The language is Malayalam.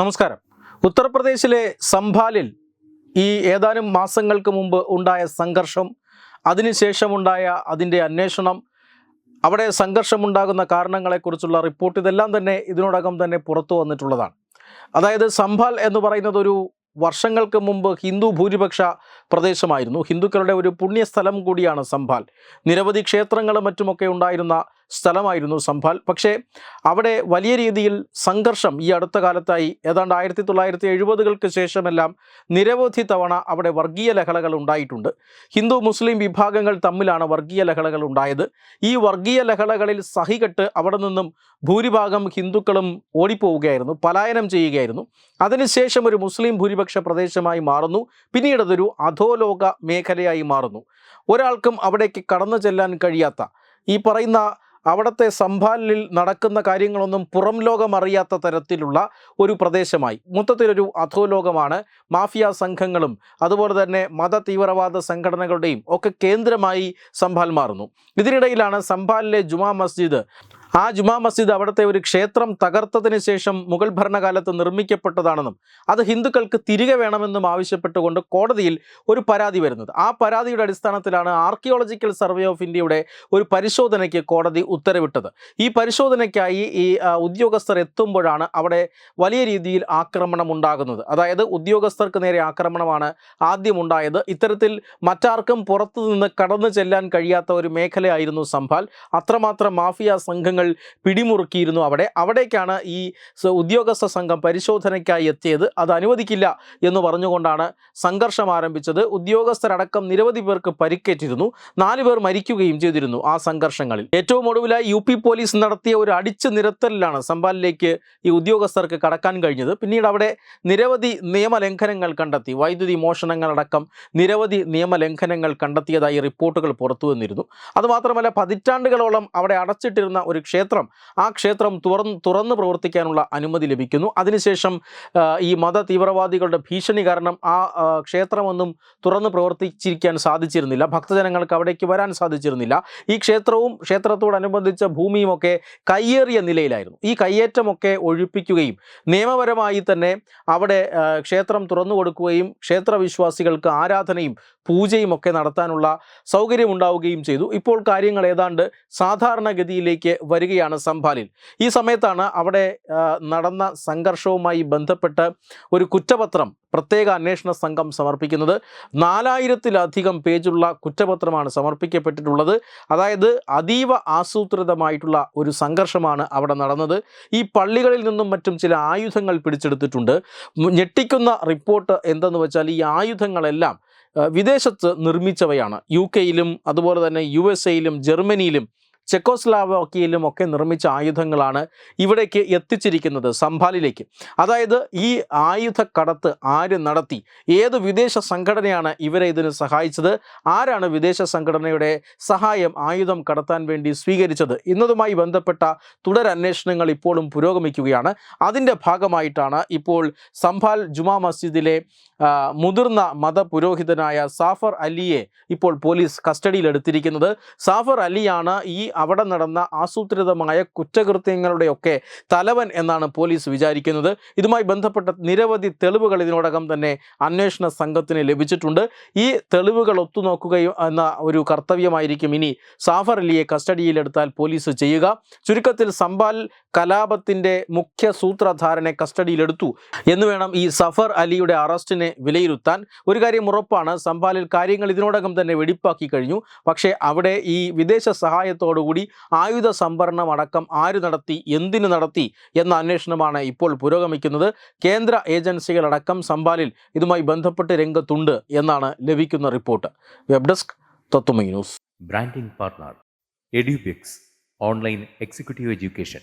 നമസ്കാരം. ഉത്തർപ്രദേശിലെ സംഭാലിൽ ഈ ഏതാനും മാസങ്ങൾക്ക് മുമ്പ് ഉണ്ടായ സംഘർഷം അതിനുശേഷമുണ്ടായ അതിന്റെ അന്വേഷണം അവിടെ സംഘർഷമുണ്ടാകുന്ന കാരണങ്ങളെക്കുറിച്ചുള്ള റിപ്പോർട്ട് ഇതെല്ലാം തന്നെ ഇതിനോടകം തന്നെ പുറത്തു വന്നിട്ടുള്ളതാണ്. അതായത് സംഭാൽ എന്ന് പറയുന്നത് ഒരു വർഷങ്ങൾക്ക് മുമ്പ് ഹിന്ദു ഭൂരിപക്ഷ പ്രദേശമായിരുന്നു. ഹിന്ദുക്കളുടെ ഒരു പുണ്യസ്ഥലം കൂടിയാണ് സംഭാൽ. നിരവധി ക്ഷേത്രങ്ങളും മറ്റുമൊക്കെ ഉണ്ടായിരുന്ന സ്ഥലമായിരുന്നു സംഭാൽ. പക്ഷേ അവിടെ വലിയ രീതിയിൽ സംഘർഷം ഈ അടുത്ത കാലത്തായി ഏതാണ്ട് ആയിരത്തി തൊള്ളായിരത്തി എഴുപതുകൾക്ക് ശേഷമെല്ലാം നിരവധി തവണ അവിടെ വർഗീയ ലഹളകൾ ഉണ്ടായിട്ടുണ്ട്. ഹിന്ദു മുസ്ലിം വിഭാഗങ്ങൾ തമ്മിലാണ് വർഗീയ ലഹളകൾ ഉണ്ടായത്. ഈ വർഗീയ ലഹളകളിൽ സഹികെട്ട് അവിടെ നിന്നും ഭൂരിഭാഗം ഹിന്ദുക്കളും ഓടിപ്പോവുകയായിരുന്നു പലായനം ചെയ്യുകയായിരുന്നു. അതിനുശേഷം ഒരു മുസ്ലിം ഭൂരിപക്ഷ പ്രദേശമായി മാറുന്നു പിന്നീട് അതൊരു അധോലോക മേഖലയായി മാറുന്നു. ഒരാൾക്കും അവിടേക്ക് കടന്നു ചെല്ലാൻ കഴിയാത്ത ഈ പറയുന്ന അവിടുത്തെ സംഭാലിൽ നടക്കുന്ന കാര്യങ്ങളൊന്നും പുറം ലോകം അറിയാത്ത തരത്തിലുള്ള ഒരു പ്രദേശമായി. മൊത്തത്തിലൊരു അധോലോകമാണ് മാഫിയ സംഘങ്ങളും അതുപോലെ തന്നെ മത തീവ്രവാദ സംഘടനകളുടെയും ഒക്കെ കേന്ദ്രമായി സംഭാൽ മാറുന്നു. ഇതിനിടയിലാണ് സംഭാലിലെ ജുമാ മസ്ജിദ് ആ ജുമാ മസ്ജിദ് അവിടുത്തെ ഒരു ക്ഷേത്രം തകർത്തതിന് ശേഷം മുഗൾ ഭരണകാലത്ത് നിർമ്മിക്കപ്പെട്ടതാണെന്നും അത് ഹിന്ദുക്കൾക്ക് തിരികെ വേണമെന്നും ആവശ്യപ്പെട്ടുകൊണ്ട് കോടതിയിൽ ഒരു പരാതി വരുന്നത്. ആ പരാതിയുടെ അടിസ്ഥാനത്തിലാണ് ആർക്കിയോളജിക്കൽ സർവേ ഓഫ് ഇന്ത്യയുടെ ഒരു പരിശോധനയ്ക്ക് കോടതി ഉത്തരവിട്ടത്. ഈ പരിശോധനയ്ക്കായി ഈ ഉദ്യോഗസ്ഥർ എത്തുമ്പോഴാണ് അവിടെ വലിയ രീതിയിൽ ആക്രമണം ഉണ്ടാകുന്നത് അതായത് ഉദ്യോഗസ്ഥർക്ക് നേരെ ആക്രമണമാണ് ആദ്യം ഉണ്ടായത് ഇത്തരത്തിൽ മറ്റാർക്കും പുറത്തുനിന്ന് കടന്നു ചെല്ലാൻ കഴിയാത്ത ഒരു മേഖലയായിരുന്നു സംഭാൽ അത്രമാത്രം മാഫിയ സംഘങ്ങൾ പിടിമുറുക്കിയിരുന്നു അവിടെ. അവിടേക്കാണ് ഈ ഉദ്യോഗസ്ഥ സംഘം പരിശോധനയ്ക്കായി എത്തിയത്. അത് അനുവദിക്കില്ല എന്ന് പറഞ്ഞുകൊണ്ടാണ് സംഘർഷം ആരംഭിച്ചത്. ഉദ്യോഗസ്ഥരടക്കം നിരവധി പേർക്ക് പരിക്കേറ്റിരുന്നു. നാലു പേർ മരിക്കുകയും ചെയ്തിരുന്നു ആ സംഘർഷങ്ങളിൽ. ഏറ്റവും ഒടുവിലായി യു പി പോലീസ് നടത്തിയ ഒരു അടിച്ചു നിരത്തലിലാണ് സംബാലിലേക്ക് ഈ ഉദ്യോഗസ്ഥർക്ക് കടക്കാൻ കഴിഞ്ഞത്. പിന്നീട് അവിടെ നിരവധി നിയമലംഘനങ്ങൾ കണ്ടെത്തി. വൈദ്യുതി മോഷണങ്ങളടക്കം നിരവധി നിയമലംഘനങ്ങൾ കണ്ടെത്തിയതായി റിപ്പോർട്ടുകൾ പുറത്തു വന്നിരുന്നു അതുമാത്രമല്ല പതിറ്റാണ്ടുകളോളം അവിടെ അടച്ചിട്ടിരുന്ന ഒരു ക്ഷേത്രം. ആ ക്ഷേത്രം തുറന്ന് തുറന്ന് പ്രവർത്തിക്കാനുള്ള അനുമതി ലഭിക്കുന്നു. അതിനുശേഷം ഈ മത തീവ്രവാദികളുടെ ഭീഷണി കാരണം ആ, ക്ഷേത്രമൊന്നും തുറന്ന് പ്രവർത്തിച്ചിരിക്കാൻ സാധിച്ചിരുന്നില്ല. ഭക്തജനങ്ങൾക്ക് അവിടേക്ക് വരാൻ സാധിച്ചിരുന്നില്ല. ഈ ക്ഷേത്രവും ക്ഷേത്രത്തോടനുബന്ധിച്ച ഭൂമിയുമൊക്കെ കയ്യേറിയ നിലയിലായിരുന്നു. ഈ കയ്യേറ്റമൊക്കെ ഒഴിപ്പിക്കുകയും നിയമപരമായി തന്നെ അവിടെ ക്ഷേത്രം തുറന്നു കൊടുക്കുകയും ക്ഷേത്രവിശ്വാസികൾക്ക് ആരാധനയും പൂജയും ഒക്കെ നടത്താനുള്ള സൗകര്യം ഉണ്ടാവുകയും ചെയ്തു. ഇപ്പോൾ കാര്യങ്ങൾ ഏതാണ്ട് സാധാരണഗതിയിലേക്ക് വരികയാണ് സംഭാലിൽ. ഈ സമയത്താണ് അവിടെ നടന്ന സംഘർഷവുമായി ബന്ധപ്പെട്ട് ഒരു കുറ്റപത്രം പ്രത്യേക അന്വേഷണ സംഘം സമർപ്പിക്കുന്നത്. നാലായിരത്തിലധികം പേജുള്ള കുറ്റപത്രമാണ് സമർപ്പിക്കപ്പെട്ടിട്ടുള്ളത്. അതായത് അതീവ ആസൂത്രിതമായിട്ടുള്ള ഒരു സംഘർഷമാണ് അവിടെ നടന്നത്. ഈ പള്ളികളിൽ നിന്നും മറ്റും ചില ആയുധങ്ങൾ പിടിച്ചെടുത്തിട്ടുണ്ട്. ഞെട്ടിക്കുന്ന റിപ്പോർട്ട് എന്തെന്ന് വെച്ചാൽ ഈ ആയുധങ്ങളെല്ലാം വിദേശത്ത് നിർമ്മിച്ചവയാണ്. യു കെയിലും അതുപോലെ തന്നെ യു എസ് എയിലും ജർമ്മനിയിലും ചെക്കോസ്ലാവാക്കിയയിലും ഒക്കെ നിർമ്മിച്ച ആയുധങ്ങളാണ് ഇവിടേക്ക് എത്തിച്ചിരിക്കുന്നത് സംഭാലിലേക്ക്. അതായത് ഈ ആയുധ കടത്ത് ആര് നടത്തി? ഏത് വിദേശ സംഘടനയാണ് ഇവരെ ഇതിന് സഹായിച്ചത്? ആരാണ് വിദേശ സംഘടനയുടെ സഹായം ആയുധം കടത്താൻ വേണ്ടി സ്വീകരിച്ചത്? എന്നതുമായി ബന്ധപ്പെട്ട തുടരന്വേഷണങ്ങൾ ഇപ്പോഴും പുരോഗമിക്കുകയാണ്. അതിന്റെ ഭാഗമായിട്ടാണ് ഇപ്പോൾ സംഭാൽ ജുമാ മസ്ജിദിലെ മുതിർന്ന മതപുരോഹിതനായ സാഫർ അലിയെ ഇപ്പോൾ പോലീസ് കസ്റ്റഡിയിലെടുത്തിരിക്കുന്നത്. സാഫർ അലിയാണ് ഈ അവിടെ നടന്ന ആസൂത്രിതമായ കുറ്റകൃത്യങ്ങളുടെയൊക്കെ തലവൻ എന്നാണ് പോലീസ് വിചാരിക്കുന്നത്. ഇതുമായി ബന്ധപ്പെട്ട നിരവധി തെളിവുകൾ ഇതിനോടകം തന്നെ അന്വേഷണ സംഘത്തിന് ലഭിച്ചിട്ടുണ്ട്. ഈ തെളിവുകൾ ഒത്തുനോക്കുകയും എന്ന ഒരു കർത്തവ്യമായിരിക്കും ഇനി സാഫർ അലിയെ കസ്റ്റഡിയിലെടുത്താൽ പോലീസ് ചെയ്യുക. ചുരുക്കത്തിൽ സംബാൽ കലാപത്തിന്റെ മുഖ്യ സൂത്രധാരനെ കസ്റ്റഡിയിലെടുത്തു. എന്ന് വേണം ഈ സഫർ അലിയുടെ അറസ്റ്റിനെ വിലയിരുത്താൻ. ഒരു കാര്യം ഉറപ്പാണ് സംഭാലിൽ കാര്യങ്ങൾ ഇതിനോടകം തന്നെ വെടിപ്പാക്കി കഴിഞ്ഞു. പക്ഷേ അവിടെ ഈ വിദേശ സഹായത്തോടുകൂടി ആയുധ സംഭരണം അടക്കം ആര് നടത്തി എന്തിനു നടത്തി എന്ന അന്വേഷണമാണ് ഇപ്പോൾ പുരോഗമിക്കുന്നത്. കേന്ദ്ര ഏജൻസികളടക്കം സംഭാലിൽ ഇതുമായി ബന്ധപ്പെട്ട് രംഗത്തുണ്ട് എന്നാണ് ലഭിക്കുന്ന report. Web desk Tatwamayi news. Branding partner Edubix online executive education.